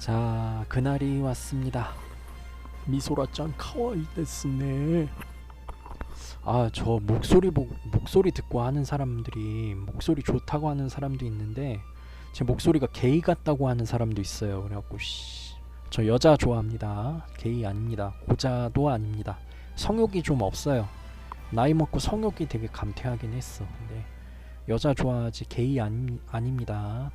자, 그날이 왔습니다. 미소라짱 카와이 데스네. 아, 저 목소리 보, 목소리 듣고 하는 사람들이 목소리 좋다고 하는 사람도 있는데 제 목소리가 게이 같다고 하는 사람도 있어요. 그래갖고 씨, 저 여자 좋아합니다. 게이 아닙니다. 고자도 아닙니다. 성욕이 좀 없어요. 나이 먹고 성욕이 되게 감퇴하긴 했어. 근데 여자 좋아하지 게이 아니, 아닙니다.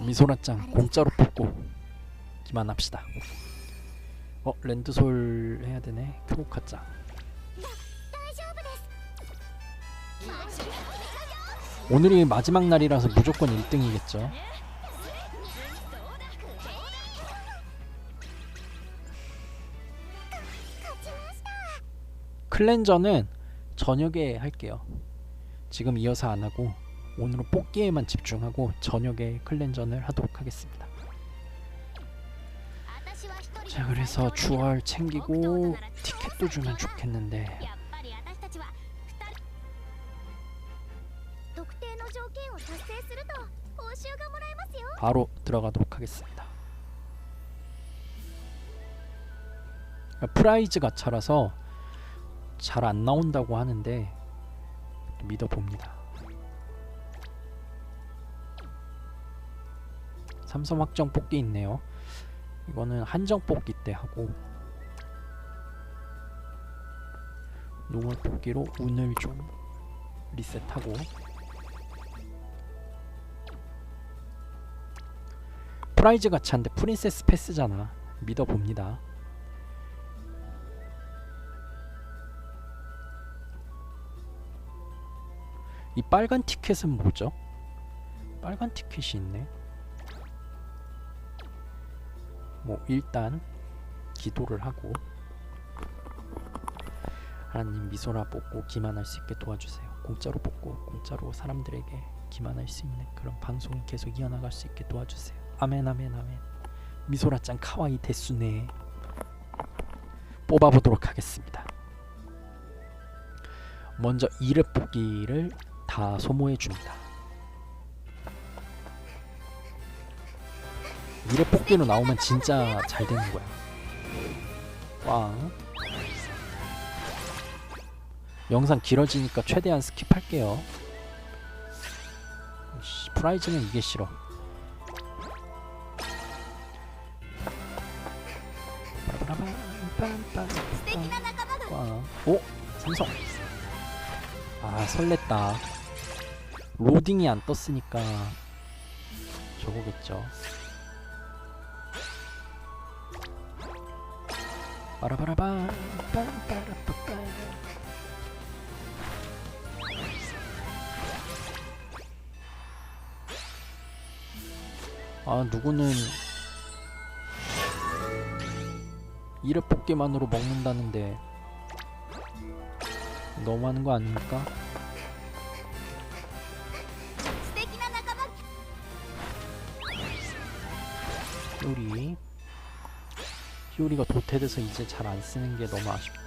미소라짱 공짜로 뽑고 기만합시다. 어 랜드솔 해야되네. 쿄카짱 오늘이 마지막 날이라서 무조건 1등이겠죠? 클렌저는 저녁에 할게요. 지금 이어서 안하고. 오늘은 뽑기에만 집중하고 저녁에 클렌전을 하도록 하겠습니다. 자 그래서 주얼 챙기고 티켓도 주면 좋겠는데 바로 들어가도록 하겠습니다. 프라이즈 가차라서 잘 안 나온다고 하는데 믿어봅니다. 삼성 확정 뽑기 있네요. 이거는 한정 뽑기 때 하고 노멀 뽑기로 운을 좀 리셋하고 프라이즈 가차인데 프린세스 패스잖아. 믿어봅니다. 이 빨간 티켓은 뭐죠? 빨간 티켓이 있네. 뭐 일단 기도를 하고 하나님 미소라 뽑고 기만할 수 있게 도와주세요. 공짜로 뽑고 공짜로 사람들에게 기만할 수 있는 그런 방송이 계속 이어나갈 수 있게 도와주세요. 아멘 아멘 아멘. 미소라 짱 카와이 데스네. 뽑아보도록 하겠습니다. 먼저 이름 뽑기를 다 소모해 줍니다. 미래 폭대로 나오면 진짜 잘 되는 거야. 와. 영상 길어지니까 최대한 스킵할게요. 프라이즈는 이게 싫어. 와. 오! 삼성! 아 설렜다. 로딩이 안 떴으니까 저거겠죠. 빠라바라바 빰빠라빠빠. 아 누구는 이래 뽑기만으로 먹는다는데 너무 하는 거 아닙니까? 요리. 피오리가 도태돼서 이제 잘 안 쓰는 게 너무 아쉽다.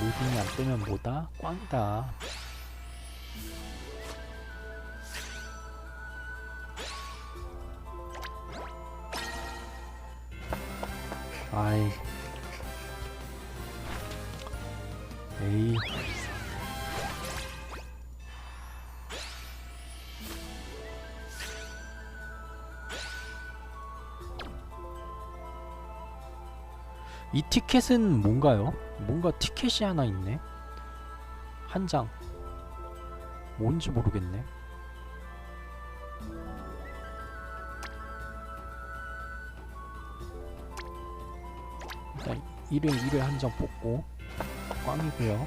루딩이 안 뜨면 뭐다? 꽝이다. 아이 이 티켓은 뭔가요? 뭔가 티켓이 하나 있네. 한 장. 뭔지 모르겠네. 일단 1회 1회 한 장 뽑고 꽝이고요.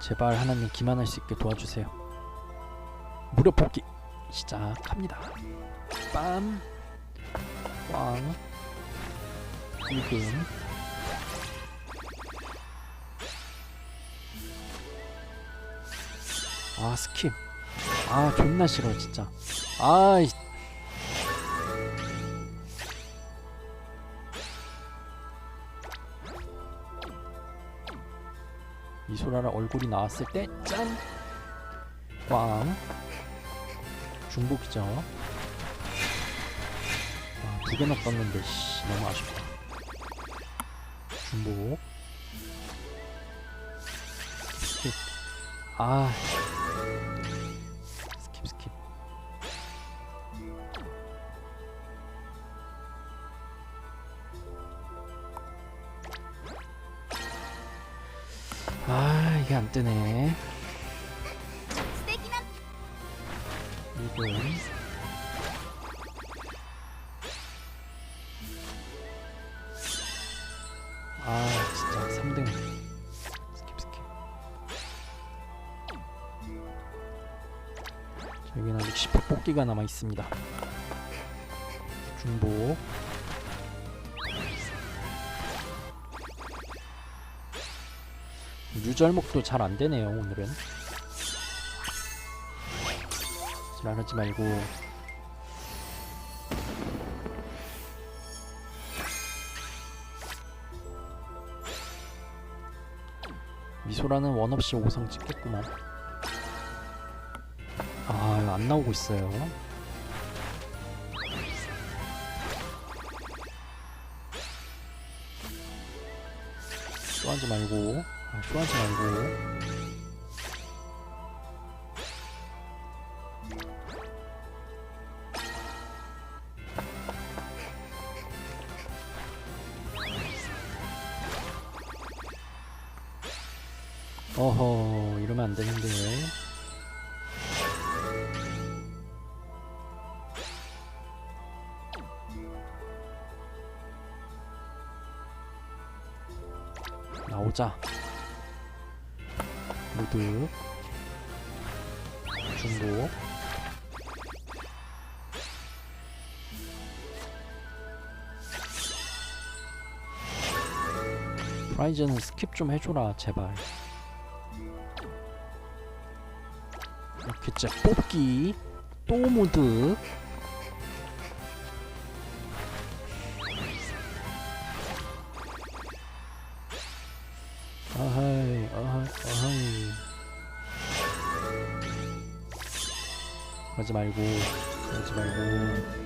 제발 하나님 기만할 수 있게 도와주세요. 무료 뽑기 시작합니다. 빰, 꽝, 1금, 아 스킵 아 존나 싫어 진짜. 아이. 미소라라 얼굴이 나왔을 때짠. 꽝 중복이죠. 아, 두 개나 떴는데 씨 너무 아쉽다. 중복. 스킵. 아. 스킵 스킵. 아 이게 안 뜨네 이건 아 진짜 3등. 스킵 스킵. 자, 여기는 아직 10회 뽑기가 남아 있습니다. 중복. 유절목도 잘 안 되네요 오늘은 지랄하지 말고. 미소라는 원 없이 5성 찍겠구만. 아 안 나오고 있어요. 쇼하지 말고. 아, 쇼하지 말고 어허 이러면 안 되는데. 나오자. 모두 중복 프라이즈는 스킵 좀 해줘라 제발 짜 뽑기. 또 모드. 아하이 아하이 아하이. 그러지 말고 그러지 말고.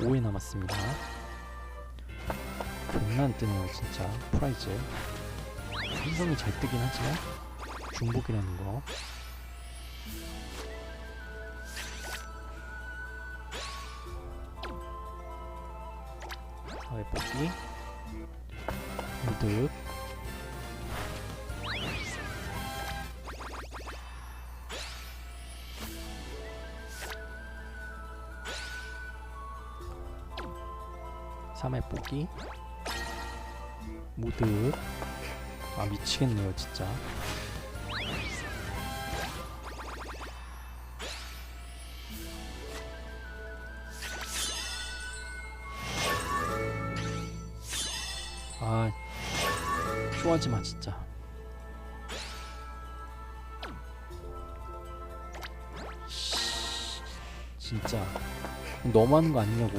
오회 남았습니다. 존나 안 뜨네요 진짜. 프라이즈 삼성이 잘 뜨긴 하지만 중복이라는 거. 사회 뽑기 무득 삼회 뽑기. 무득 아 미치겠네요 진짜. 아 쇼하지마 진짜. 씨, 진짜. 너무하는 거 아니냐고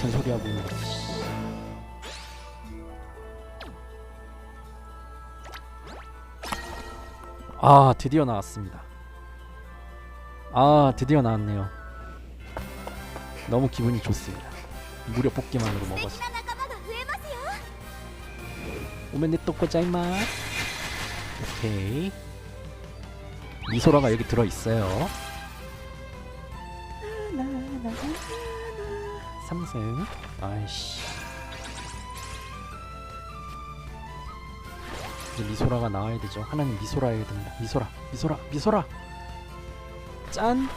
같은 소리 하고 있는 거지. 아 드디어 나왔습니다. 아 드디어 나왔네요. 너무 기분이 좋습니다. 무려 뽑기만으로 먹었어 오면 내또 고자이마. 오케이. 미소라가 여기 들어있어요. 3승. 아이씨. 이제 미소라가 나와야 되죠. 하나는 미소라 해야 됩니다. 미소라 미소라 미소라. 짠.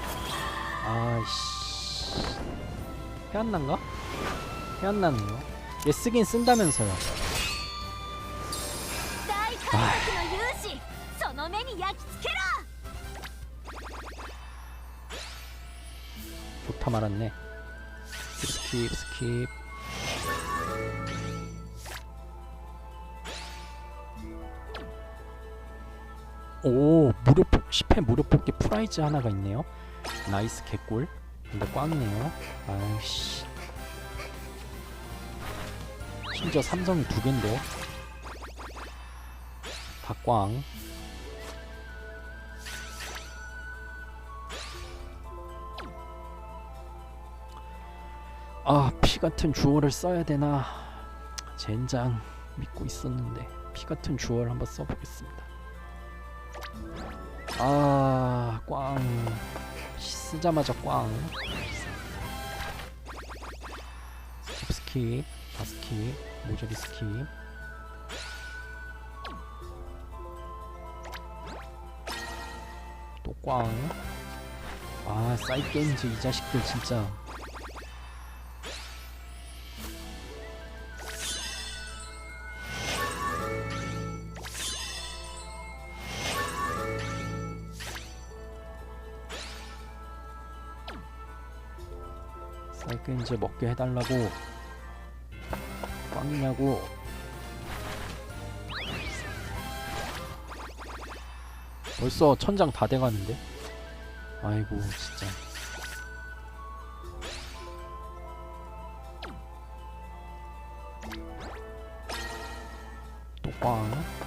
아이씨. 태안난가? 태안났네요? 얘 쓰긴 쓴다면서요. 좋다 말았네. 스킵 스킵 오 무료 뽑 10회 무료 뽑기 프라이즈 하나가 있네요. 나이스 개꿀. 근데 꽝이네요. 아이씨. 심지어 삼성이 두 갠데. 다꽝 아, 피 같은 주얼을 써야 되나? 젠장 믿고 있었는데 피 같은 주얼 한번 써보겠습니다. 아, 꽝 쓰자마자 꽝. 스킵 스킵 다 스킵 모조리 스킵. 또 꽝. 아, 사이게임즈 이 자식들 진짜. 이클 먹게 해달라고 꽝이냐고. 벌써 천장 다 돼가는데? 아이고 진짜. 네,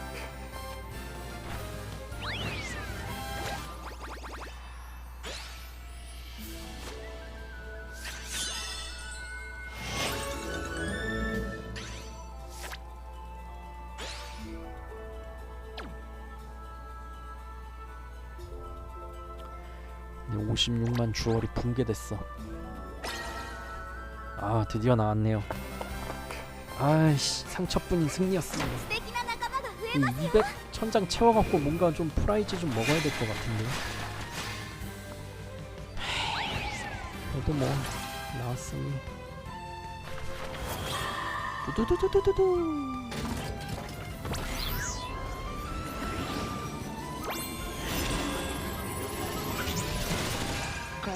56만 주얼이 붕괴됐어. 아 드디어 나왔네요. 아이씨 상처뿐인 승리였습니다. 200 천장 채워갖고 뭔가 좀 프라이즈 좀 먹어야 될 것 같은데요? 그래도 뭐 나왔으니. 두두두두두두. こ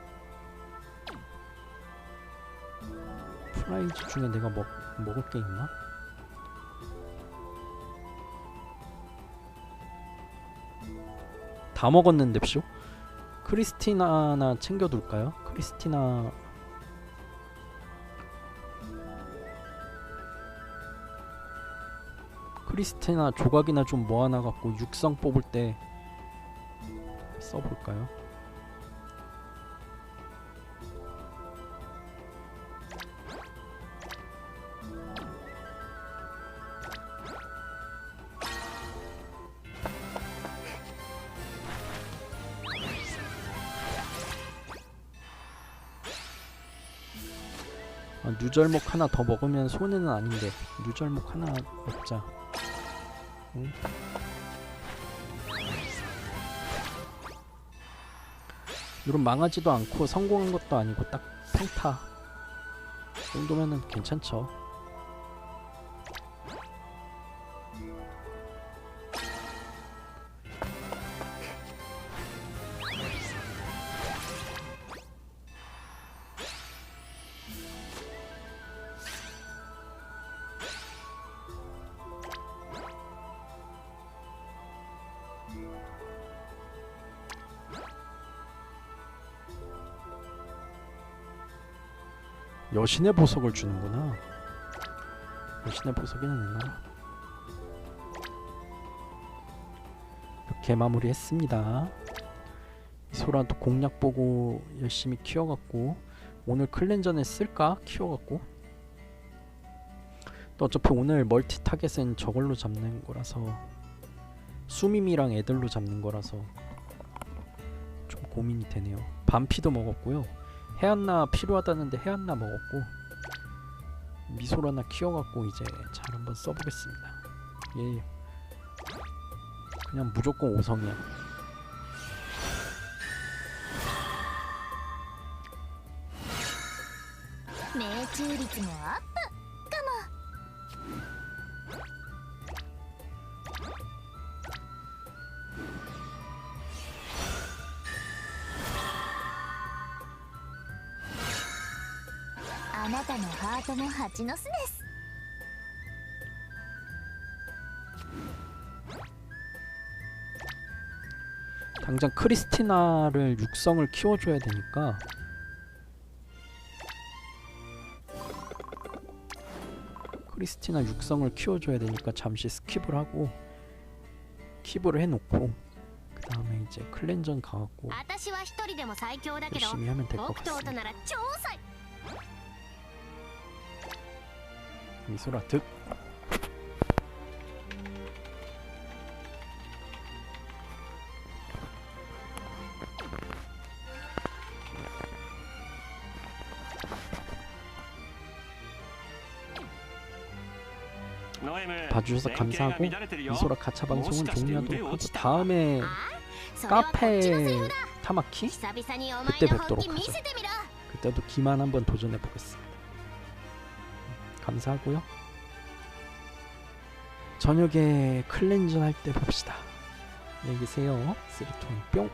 프라이즈 중에 내가 먹 먹을 게 있나? 다 먹었는데 쇼? 크리스티나나 챙겨둘까요? 크리스티나 크리스티나 조각이나 좀 모아놔 갖고 육성 뽑을 때 써볼까요? 아, 누절목 하나 더 먹으면 손해는 아닌데 누절목 하나 먹자. 응? 이런 망하지도 않고 성공한 것도 아니고 딱 평타 이 정도면은 괜찮죠 여신의 보석을 주는구나. 여신의 보석에는 있나 이렇게 마무리했습니다. 소라도 공략 보고 열심히 키워갖고 오늘 클렌전에 쓸까? 키워갖고. 또 어차피 오늘 멀티 타겟은 저걸로 잡는 거라서 수미미랑 애들로 잡는 거라서 좀 고민이 되네요. 반피도 먹었고요 해안나 필요하다는데 해안나 먹었고 미소를 하나 키워갖고 이제 잘 한번 써보겠습니다. 예, 예. 그냥 무조건 5성이야. 매출이 증가 なたのハートも蜂の巣です 당장 크리스티나를 육성을 키워줘야 되니까 크리스티나 육성을 키워줘야 되니까 잠시 스킵을 하고 킵을 해놓고 그 다음에 이제 클렌전 가갖고 私は一人でも最強だけど 열심히 하면 될 것 僕と音 같습니다. 이소라 득. 봐주셔서 감사하고 이소라 가차 방송은 종료하도록 하고 다음에 카페 타마키? 그때 뵙도록 하죠. 그때도 기만 한번 도전해 보겠습니다. 감사하고요. 저녁에 클렌저 할 때 봅시다. 안녕히 계세요. 쓰리톤 뿅.